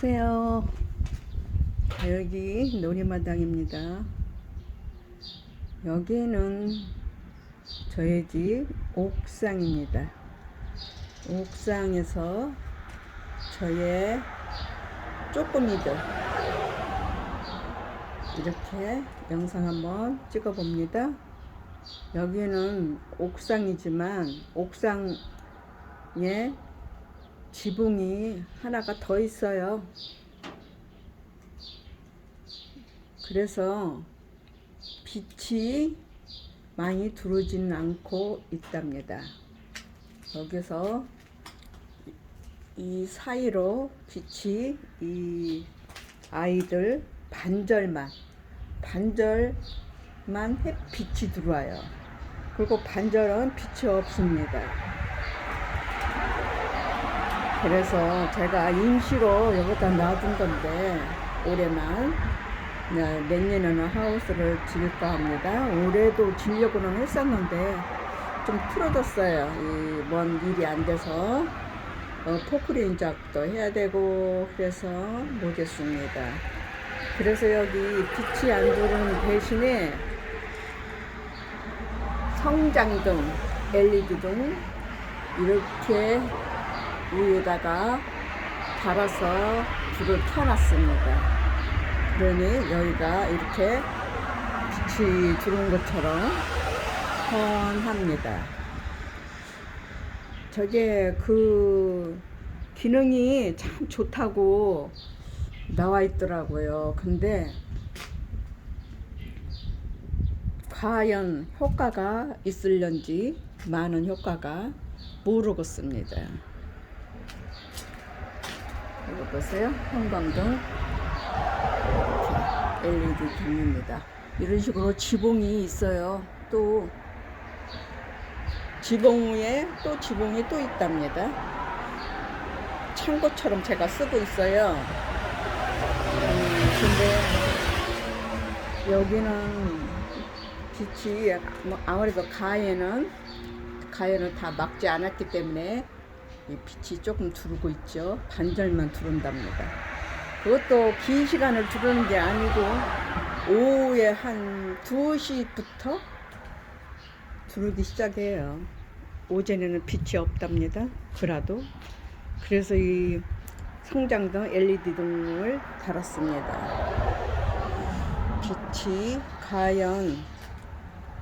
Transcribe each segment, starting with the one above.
안녕하세요. 여기 놀이마당입니다. 여기는 저희 집 옥상입니다. 옥상에서 저의 쪼꼬미들 이렇게 영상 한번 찍어 봅니다. 여기는 옥상이지만 옥상에 지붕이 하나가 더 있어요. 그래서 빛이 많이 들어오지는 않고 있답니다. 여기서 이 사이로 빛이 이 아이들 반절만 반절만 햇빛이 들어와요. 그리고 반절은 빛이 없습니다. 그래서 제가 임시로 여기다 놔둔 건데 올해만 네, 내년에는 하우스를 지을까 합니다. 올해도 지려고는 했었는데 좀 틀어졌어요. 이 먼 일이 안 돼서 어, 포크레인 작도 해야 되고 그래서 못했습니다. 그래서 여기 빛이 안 들어오는 대신에 성장등, LED 등 이렇게 위에다가 달아서 불을 켜놨습니다. 그러니 여기가 이렇게 빛이 들어온 것처럼 훤합니다. 저게 그 기능이 참 좋다고 나와 있더라고요. 근데 과연 효과가 있을런지 많은 효과가 모르겠습니다. 이거 보세요. 형광등 LED 등입니다. 이런 식으로 지붕이 있어요. 또 지붕 위에 또 지붕이 또 있답니다. 창고처럼 제가 쓰고 있어요. 음, 근데 여기는 빛이 뭐 아무래도 가에는 가에는 다 막지 않았기 때문에 이 빛이 조금 두르고 있죠. 반절만 두른답니다. 그것도 긴 시간을 두르는 게 아니고 오후에 한 2시부터 두르기 시작해요. 오전에는 빛이 없답니다. 그라도 그래서 이 성장등 LED 등을 달았습니다. 빛이 과연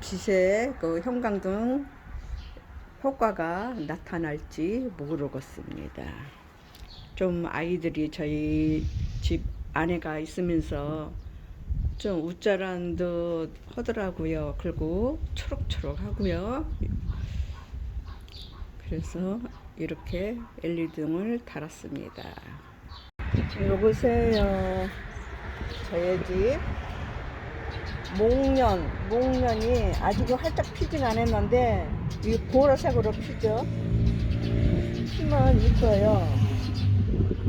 빛의 그 형광등 효과가 나타날지 모르겠습니다. 좀 아이들이 저희 집 안에가 있으면서 좀 우짜란 듯 하더라고요. 그리고 초록초록 하고요. 그래서 이렇게 LED 등을 달았습니다. 여보세요. 저희 집 목련, 목련이 아직은 활짝 피진 않았는데 이 보라색으로 피죠. 피면 이뻐요.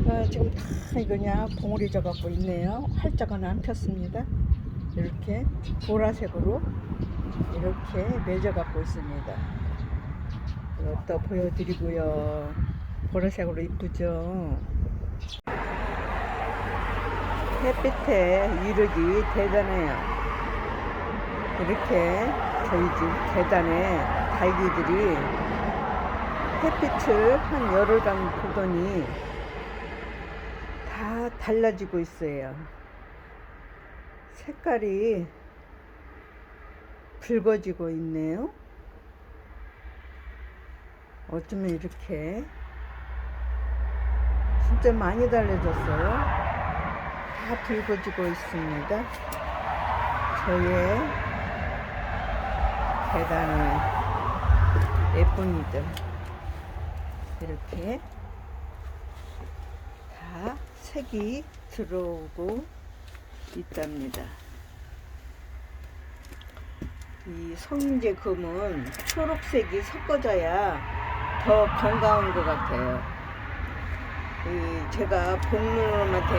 어, 지금 다 그냥 봉우리 져갖고 있네요. 활짝은 안 폈습니다. 이렇게 보라색으로 이렇게 맺어갖고 있습니다. 이것도 보여드리고요. 보라색으로 이쁘죠? 햇빛에 이르기 대단해요. 이렇게 저희 집 계단에 달기들이 햇빛을 한 열흘간 보더니 다 달라지고 있어요. 색깔이 붉어지고 있네요. 어쩌면 이렇게 진짜 많이 달라졌어요. 다 붉어지고 있습니다. 저의 계단은 예쁜 이들 이렇게 다 색이 들어오고 있답니다. 이 성인제 금은 초록색이 섞어져야 더 건강한 것 같아요. 이 제가 복로만 된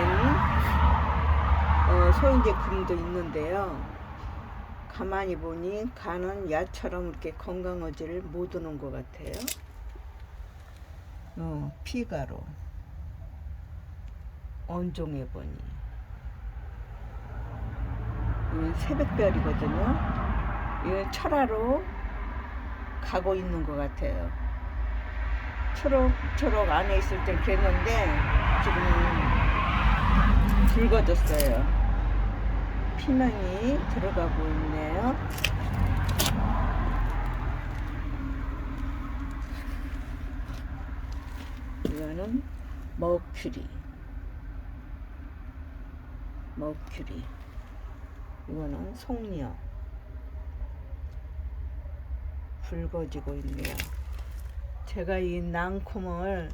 어, 소인제 금도 있는데요. 가만히 보니 간은 야처럼 이렇게 건강하지를 못하는 것 같아요. 어, 피가로. 온종의 보니. 이 새벽별이거든요. 이 철화로 가고 있는 것 같아요. 초록초록 안에 있을 땐 그랬는데 지금 붉어졌어요. 피망이 들어가고 있네요. 이거는 머큐리. 머큐리. 이거는 송려. 붉어지고 있네요. 제가 이 낭콤을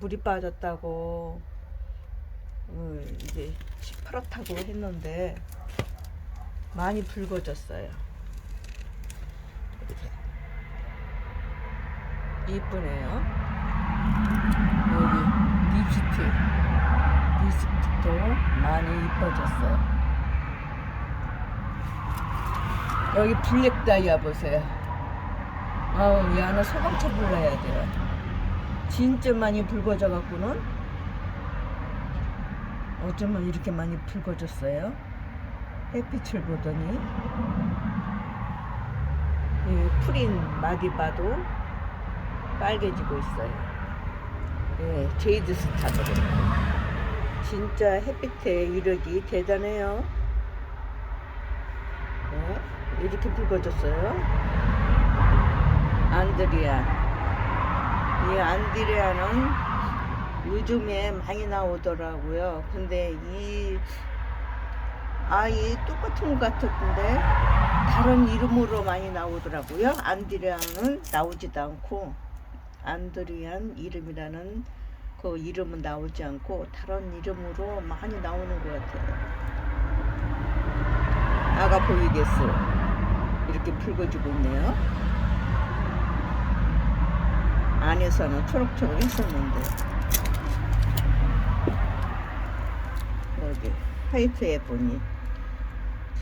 물이 빠졌다고 어, 이제 시퍼렇다고 했는데 많이 붉어졌어요. 이렇게 이쁘네요. 여기 립스틱, 립스틱도 많이 이뻐졌어요. 여기 블랙 다이아 보세요. 아우, 얘는 소방차 불러야 돼요. 진짜 많이 붉어져 갖고는 어쩌면 이렇게 많이 붉어졌어요. 햇빛을 보더니 이 풀인 봐도 빨개지고 있어요. 예, 제이드 스타거든요. 진짜 햇빛의 이력이 대단해요. 네, 이렇게 붉어졌어요. 안드리아. 이 안드리아는 요즘에 많이 나오더라고요. 근데 이 아이 똑같은 것 같았는데 다른 이름으로 많이 나오더라고요. 안드리아는 나오지도 않고 안드리안 이름이라는 그 이름은 나오지 않고 다른 이름으로 많이 나오는 것 같아요. 아가 보이겠어. 이렇게 붉어지고 있네요. 안에서는 초록초록 했었는데 여기 화이트에 보니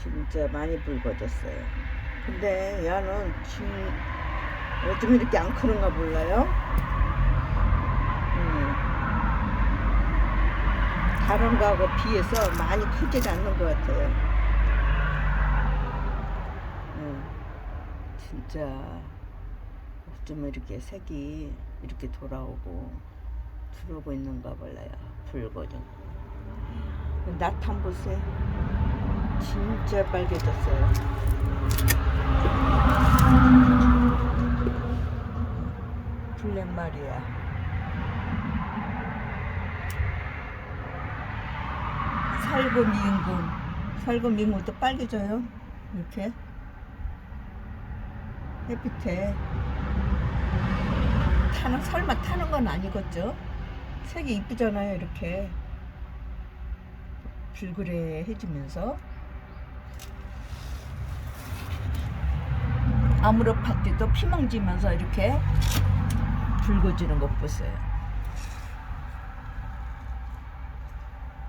진짜 많이 붉어졌어요. 근데 얘는 지금 어쩜 이렇게 안 크는가 몰라요. 음. 다른 거하고 비해서 많이 크지 않는 것 같아요. 음. 진짜 어쩜 이렇게 색이 이렇게 돌아오고 들어오고 있는가 몰라요. 붉어져. 나탄 보세요. 진짜 빨개졌어요. 블랙 마리아. 살구 미인군. 살구 미인군도 빨개져요. 이렇게. 햇빛에. 타는, 설마 타는 건 아니겠죠? 색이 이쁘잖아요, 이렇게. 불그레 해지면서. 아무르파티도 피멍지면서 이렇게 붉어지는 것 보세요.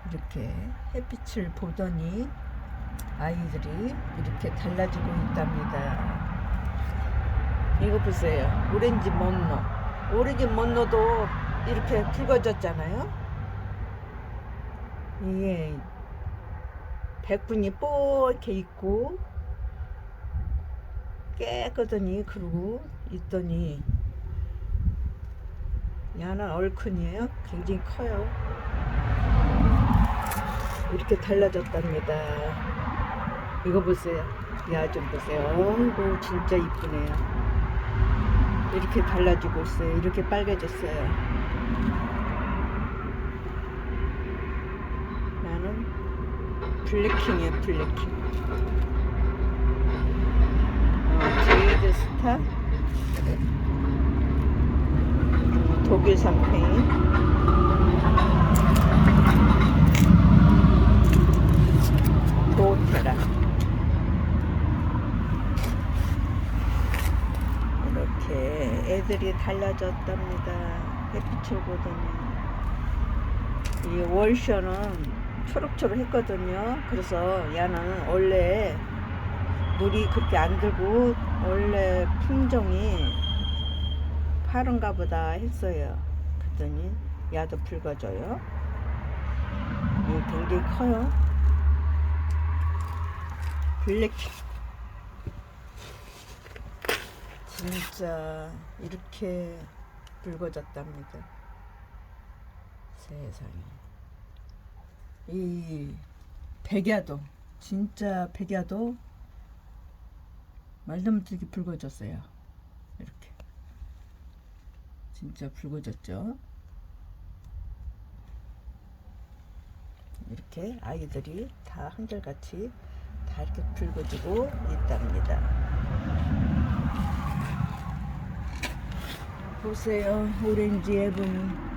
이렇게 햇빛을 보더니 아이들이 이렇게 달라지고 있답니다. 이거 보세요. 오렌지 먼노. 오렌지 먼노도 이렇게 붉어졌잖아요. 이게 백분이 뽀얗게 있고 깨끗하니 그러고 있더니 야는 얼큰이에요. 굉장히 커요. 이렇게 달라졌답니다. 이거 보세요. 야 좀 보세요. 어이구 진짜 이쁘네요. 이렇게 달라지고 있어요. 이렇게 빨개졌어요. 나는 블랙킹이에요. 블랙킹. 제이드 스타 독일 상페인 도테라 이렇게 애들이 달라졌답니다 햇빛을 보더니 이 월셔는 초록초록 했거든요 그래서 얘는 원래 물이 그렇게 안 들고 원래 품종이 파른가 보다 했어요. 그랬더니 야도 붉어져요. 이 굉장히 커요. 블랙 진짜 이렇게 붉어졌답니다. 세상에 이 백야도 진짜 백야도 말도 못하게 붉어졌어요. 이렇게 진짜 붉어졌죠. 이렇게 아이들이 다 한결같이 다 이렇게 붉어지고 있답니다. 보세요, 오렌지 에보니.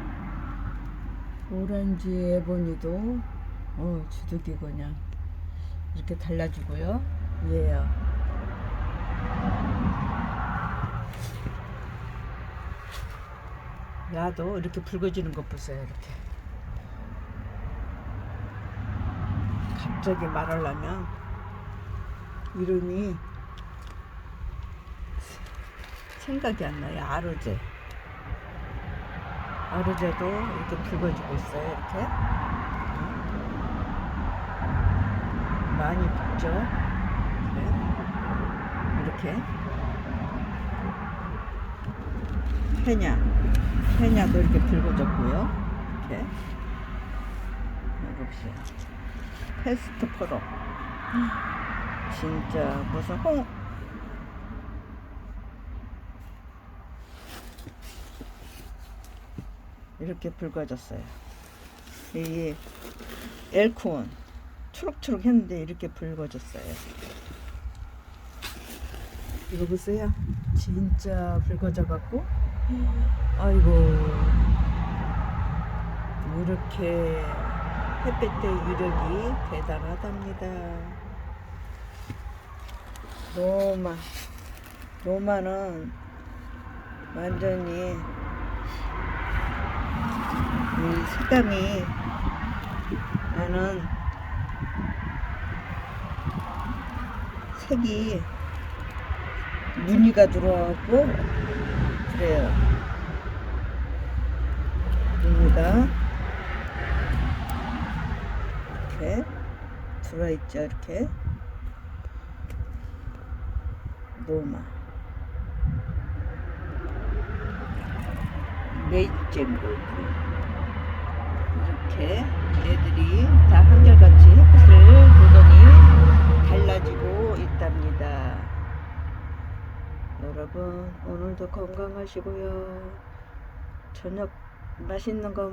오렌지 에보니도 어 주둥이 그냥 이렇게 달라지고요. 예요. 야도 이렇게 붉어지는 것 보세요, 이렇게. 갑자기 말하려면 이름이 생각이 안 나요. 아르제. 아르제도 이렇게 붉어지고 있어요. 이렇게. 많이 붉죠. 이렇게. 이렇게. 페냐. 페냐도 이렇게 붉어졌고요. 이렇게. 여기 보세요. 패스트 프로. 진짜 무슨 홍 이렇게 붉어졌어요. 이 엘콘 초록초록 했는데 이렇게 붉어졌어요. 이거 보세요. 진짜 붉어져 갖고 아이고 이렇게 햇볕의 위력이 대단하답니다. 노마 노마는 완전히 이 색감이 나는 색이 무늬가 들어왔고 그래요. 무늬가 이렇게 들어있죠 이렇게. 노마. 메이젠 골드 이렇게 애들이 다 한결같이 햇빛을 보더니 달라지고 있답니다. 여러분 오늘도 건강하시고요. 저녁 맛있는 거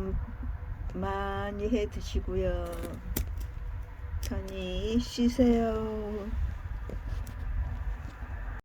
많이 해 드시고요. 편히 쉬세요.